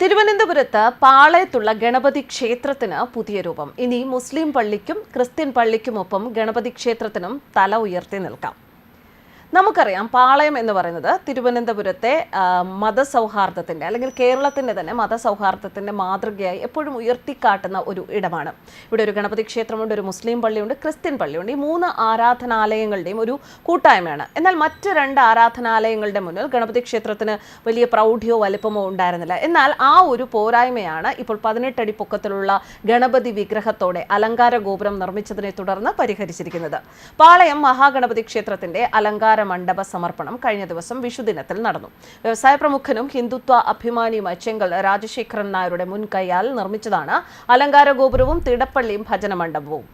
തിരുവനന്തപുരത്ത് പാളയത്തുള്ള ഗണപതി ക്ഷേത്രത്തിന് പുതിയ രൂപം. ഇനി മുസ്ലിം പള്ളിക്കും ക്രിസ്ത്യൻ പള്ളിക്കുമൊപ്പം ഗണപതി ക്ഷേത്രത്തിനും തല ഉയർത്തി നിൽക്കാം. നമുക്കറിയാം പാളയം എന്ന് പറയുന്നത് തിരുവനന്തപുരത്തെ മതസൗഹാർദ്ദത്തിന്റെ അല്ലെങ്കിൽ കേരളത്തിന്റെ തന്നെ മതസൗഹാർദ്ദത്തിന്റെ മാതൃകയായി എപ്പോഴും ഉയർത്തിക്കാട്ടുന്ന ഒരു ഇടമാണ്. ഇവിടെ ഒരു ഗണപതി ക്ഷേത്രമുണ്ട് ഒരു മുസ്ലിം പള്ളിയുണ്ട് ക്രിസ്ത്യൻ പള്ളിയുണ്ട്. ഈ മൂന്ന് ആരാധനാലയങ്ങളുടെയും ഒരു കൂട്ടായ്മയാണ്. എന്നാൽ മറ്റ് രണ്ട് ആരാധനാലയങ്ങളുടെ മുന്നിൽ ഗണപതി ക്ഷേത്രത്തിന് വലിയ പ്രൗഢിയോ വലുപ്പമോ ഉണ്ടായിരുന്നില്ല. എന്നാൽ ആ ഒരു പോരായ്മയാണ് ഇപ്പോൾ പതിനെട്ടടി പൊക്കത്തിലുള്ള ഗണപതി വിഗ്രഹത്തോടെ അലങ്കാര ഗോപുരം നിർമ്മിച്ചതിനെ തുടർന്ന് പരിഹരിച്ചിരിക്കുന്നത്. പാളയം മഹാഗണപതി ക്ഷേത്രത്തിന്റെ അലങ്കാര മണ്ഡപ സമർപ്പണം കഴിഞ്ഞ ദിവസം വിഷുദിനത്തിൽ നടന്നു. വ്യവസായ പ്രമുഖനും ഹിന്ദുത്വ അഭിമാനിയുമായ ചെങ്കൽ രാജശേഖരൻ നായരുടെ മുൻകൈയാൽ നിർമ്മിച്ചതാണ് അലങ്കാര ഗോപുരവും തിടപ്പള്ളിയും ഭജന മണ്ഡപവും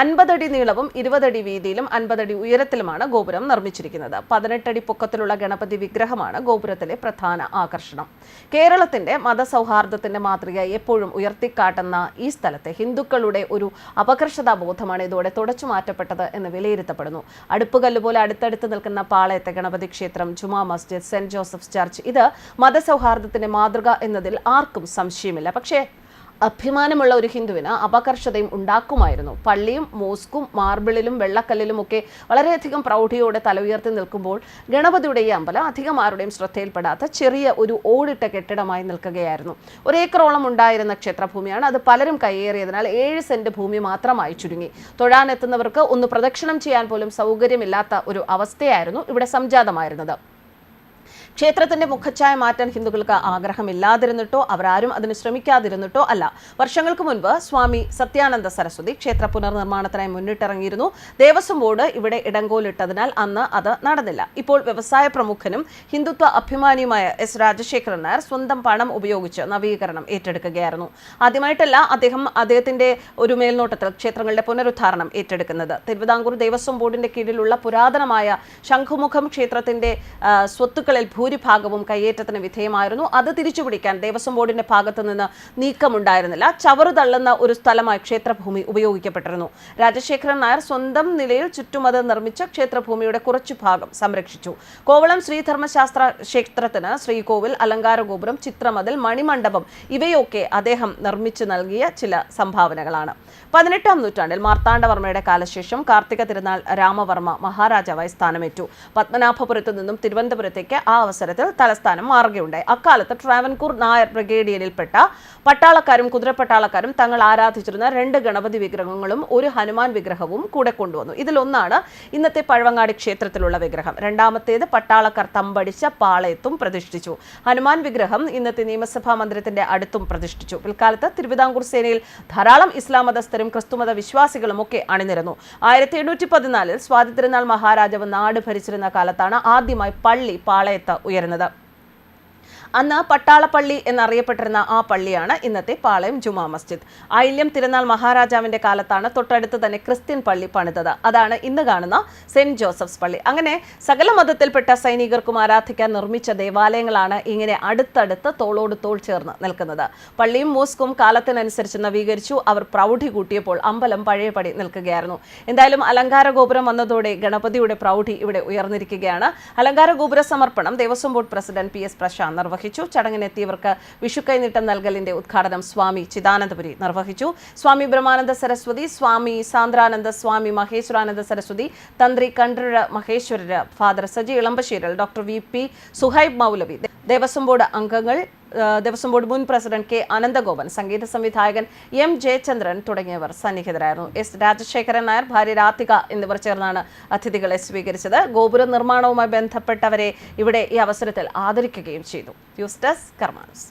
അൻപതടി നീളവും ഇരുപതടി വീതിയിലും അൻപതടി ഉയരത്തിലുമാണ് ഗോപുരം നിർമ്മിച്ചിരിക്കുന്നത്. പതിനെട്ടടി പൊക്കത്തിലുള്ള ഗണപതി വിഗ്രഹമാണ് ഗോപുരത്തിലെ പ്രധാന ആകർഷണം. കേരളത്തിന്റെ മതസൗഹാർദ്ദത്തിന്റെ മാതൃക എപ്പോഴും ഉയർത്തിക്കാട്ടുന്ന ഈ സ്ഥലത്തെ ഹിന്ദുക്കളുടെ ഒരു അപകർഷതാ ബോധമാണ് ഇതോടെ തുടച്ചു മാറ്റപ്പെട്ടത് എന്ന് വിലയിരുത്തപ്പെടുന്നു. അടുപ്പുകല്ല് പോലെ അടുത്തടുത്ത് നിൽക്കുന്ന പാളയത്തെ ഗണപതി ക്ഷേത്രം Juma Masjid Saint Joseph's church ഇത് മതസൗഹാർദ്ദത്തിന്റെ മാതൃക എന്നതിൽ ആർക്കും സംശയമില്ല. പക്ഷേ അഭിമാനമുള്ള ഒരു ഹിന്ദുവിന് അപകർഷതയും ഉണ്ടാക്കുമായിരുന്നു. പള്ളിയും മോസ്കും മാർബിളിലും വെള്ളക്കല്ലിലും ഒക്കെ വളരെയധികം പ്രൗഢിയോടെ തല ഉയർത്തി നിൽക്കുമ്പോൾ ഗണപതിയുടെ ഈ അമ്പലം അധികം ആരുടെയും ശ്രദ്ധയിൽപ്പെടാത്ത ചെറിയ ഒരു ഓടിട്ട കെട്ടിടമായി നിൽക്കുകയായിരുന്നു. ഒരേക്കറോളം ഉണ്ടായിരുന്ന ക്ഷേത്രഭൂമിയാണ് അത് പലരും കയ്യേറിയതിനാൽ ഏഴ് സെന്റ് ഭൂമി മാത്രമായി ചുരുങ്ങി. തൊഴാനെത്തുന്നവർക്ക് ഒന്ന് പ്രദക്ഷിണം ചെയ്യാൻ പോലും സൗകര്യമില്ലാത്ത ഒരു അവസ്ഥയായിരുന്നു ഇവിടെ സംജാതമായിരുന്നത്. ക്ഷേത്രത്തിന്റെ മുഖച്ഛായ മാറ്റാൻ ഹിന്ദുക്കൾക്ക് ആഗ്രഹമില്ലാതിരുന്നിട്ടോ അവരാരും അതിന് ശ്രമിക്കാതിരുന്നിട്ടോ അല്ല. വർഷങ്ങൾക്ക് മുൻപ് സ്വാമി സത്യാനന്ദ സരസ്വതി ക്ഷേത്ര പുനർനിർമ്മാണത്തിനായി മുന്നിട്ടിറങ്ങിയിരുന്നു. ദേവസ്വം ബോർഡ് ഇവിടെ ഇടങ്കോലിട്ടതിനാൽ അന്ന് അത് നടന്നില്ല. ഇപ്പോൾ വ്യവസായ പ്രമുഖനും ഹിന്ദുത്വ അഭിമാനിയുമായ എസ് രാജശേഖരൻ നായർ സ്വന്തം പണം ഉപയോഗിച്ച് നവീകരണം ഏറ്റെടുക്കുകയായിരുന്നു. ആദ്യമായിട്ടല്ല അദ്ദേഹം അദ്ദേഹത്തിന്റെ ഒരു മേൽനോട്ടത്തിൽ ക്ഷേത്രങ്ങളുടെ പുനരുദ്ധാരണം ഏറ്റെടുക്കുന്നത്. തിരുവിതാംകൂർ ദേവസ്വം ബോർഡിന്റെ കീഴിലുള്ള പുരാതനമായ ശംഖുമുഖം ക്ഷേത്രത്തിന്റെ സ്വത്തുക്കളിൽ ഭൂരിഭാഗവും കയ്യേറ്റത്തിന് വിധേയമായിരുന്നു. അത് തിരിച്ചുപിടിക്കാൻ ദേവസ്വം ബോർഡിന്റെ ഭാഗത്തു നിന്ന് നീക്കമുണ്ടായിരുന്നില്ല ചവറുതള്ളുന്ന ഒരു സ്ഥലമായി ക്ഷേത്രഭൂമി ഉപയോഗിക്കപ്പെട്ടിരുന്നു. രാജശേഖരൻ നായർ സ്വന്തം നിലയിൽ ചുറ്റുമത് നിർമ്മിച്ച ക്ഷേത്രഭൂമിയുടെ കുറച്ചു ഭാഗം സംരക്ഷിച്ചു. കോവളം ശ്രീധർമ്മശാസ്ത്ര ക്ഷേത്രത്തിന് ശ്രീകോവിൽ അലങ്കാര ഗോപുരം ചിത്രമതിൽ മണിമണ്ഡപം ഇവയൊക്കെ അദ്ദേഹം നിർമ്മിച്ചു നൽകിയ ചില സംഭാവനകളാണ്. പതിനെട്ടാം നൂറ്റാണ്ടിൽ മാർത്താണ്ഡവർമ്മയുടെ കാലശേഷം കാർത്തിക തിരുനാൾ രാമവർമ്മ മഹാരാജാവായി സ്ഥാനമേറ്റു. പത്മനാഭപുരത്തു നിന്നും തിരുവനന്തപുരത്തേക്ക് ആ അവസരത്തിൽ തലസ്ഥാനം മാറുകയുണ്ടായി. അക്കാലത്ത് ട്രാവൻകൂർ നായർ ബ്രിഗേഡിയനിൽപ്പെട്ട പട്ടാളക്കാരും കുതിരപ്പട്ടാളക്കാരും തങ്ങൾ ആരാധിച്ചിരുന്ന രണ്ട് ഗണപതി വിഗ്രഹങ്ങളും ഒരു ഹനുമാൻ വിഗ്രഹവും കൂടെ കൊണ്ടുവന്നു. ഇതിലൊന്നാണ് ഇന്നത്തെ പഴവങ്ങാടി ക്ഷേത്രത്തിലുള്ള വിഗ്രഹം. രണ്ടാമത്തേത് പട്ടാളക്കാർ തമ്പടിച്ച പാളയത്തും പ്രതിഷ്ഠിച്ചു. ഹനുമാൻ വിഗ്രഹം ഇന്നത്തെ നിയമസഭാ മന്ദിരത്തിന്റെ അടുത്തും പ്രതിഷ്ഠിച്ചു. പിൽക്കാലത്ത് തിരുവിതാംകൂർ സേനയിൽ ധാരാളം ഇസ്ലാം മതസ്ഥരും ക്രിസ്തുമത വിശ്വാസികളും ഒക്കെ അണിനിരന്നു. ആയിരത്തി എണ്ണൂറ്റി പതിനാലിൽ സ്വാതന്ത്ര്യനാൾ മഹാരാജാവ് നാട് ഭരിച്ചിരുന്ന കാലത്താണ് ആദ്യമായി പള്ളി പാളയത്ത് ഉയരുന്നത് അന്ന് പട്ടാളപ്പള്ളി എന്നറിയപ്പെട്ടിരുന്ന ആ പള്ളിയാണ് ഇന്നത്തെ പാളയം ജുമാ മസ്ജിദ്. ഐല്യം തിരുനാൾ മഹാരാജാവിന്റെ കാലത്താണ് തൊട്ടടുത്ത് തന്നെ ക്രിസ്ത്യൻ പള്ളി പണിതത്. അതാണ് ഇന്ന് കാണുന്ന സെന്റ് ജോസഫ്സ് പള്ളി. അങ്ങനെ സകല മതത്തിൽപ്പെട്ട സൈനികർക്കും ആരാധിക്കാൻ നിർമ്മിച്ച ദേവാലയങ്ങളാണ് ഇങ്ങനെ അടുത്തടുത്ത് തോളോട് തോൾ ചേർന്ന് നിൽക്കുന്നത്. പള്ളിയും മോസ്കും കാലത്തിനനുസരിച്ച് നവീകരിച്ചു. അവർ പ്രൗഢി കൂട്ടിയപ്പോൾ അമ്പലം പഴയപടി നിൽക്കുകയായിരുന്നു. എന്തായാലും അലങ്കാര ഗോപുരം വന്നതോടെ ഗണപതിയുടെ പ്രൗഢി ഇവിടെ ഉയർന്നിരിക്കുകയാണ്. അലങ്കാര ഗോപുര സമർപ്പണം Devaswom board president P S Prasanth നിർവഹിച്ചു. ചടങ്ങിനെത്തിയവർക്ക് വിഷുക്കൈനീട്ടം നൽകലിന്റെ ഉദ്ഘാടനം സ്വാമി ചിദാനന്ദപുരി നിർവഹിച്ചു. സ്വാമി ബ്രഹ്മാനന്ദ സരസ്വതി സ്വാമി സാന്ദ്രാനന്ദ സ്വാമി മഹേശ്വരാനന്ദ സരസ്വതി തന്ത്രി Kandararu Maheshwararu father Saji Elambasseril doctor V P Suhaib മൗലവി ദേവസ്വം ബോർഡ് അംഗങ്ങൾ ദേവസ്വം ബോർഡ് മുൻ പ്രസിഡന്റ് കെ അനന്തഗോപൻ സംഗീത സംവിധായകൻ എം ജയചന്ദ്രൻ തുടങ്ങിയവർ സന്നിഹിതരായിരുന്നു. എസ് രാജശേഖരൻ നായർ ഭാര്യ രാധിക എന്നിവർ ചേർന്നാണ് അതിഥികളെ സ്വീകരിച്ചത്. ഗോപുര നിർമ്മാണവുമായി ബന്ധപ്പെട്ടവരെ ഇവിടെ ഈ അവസരത്തിൽ ആദരിക്കുകയും ചെയ്തു. News desk കർമാനസ്.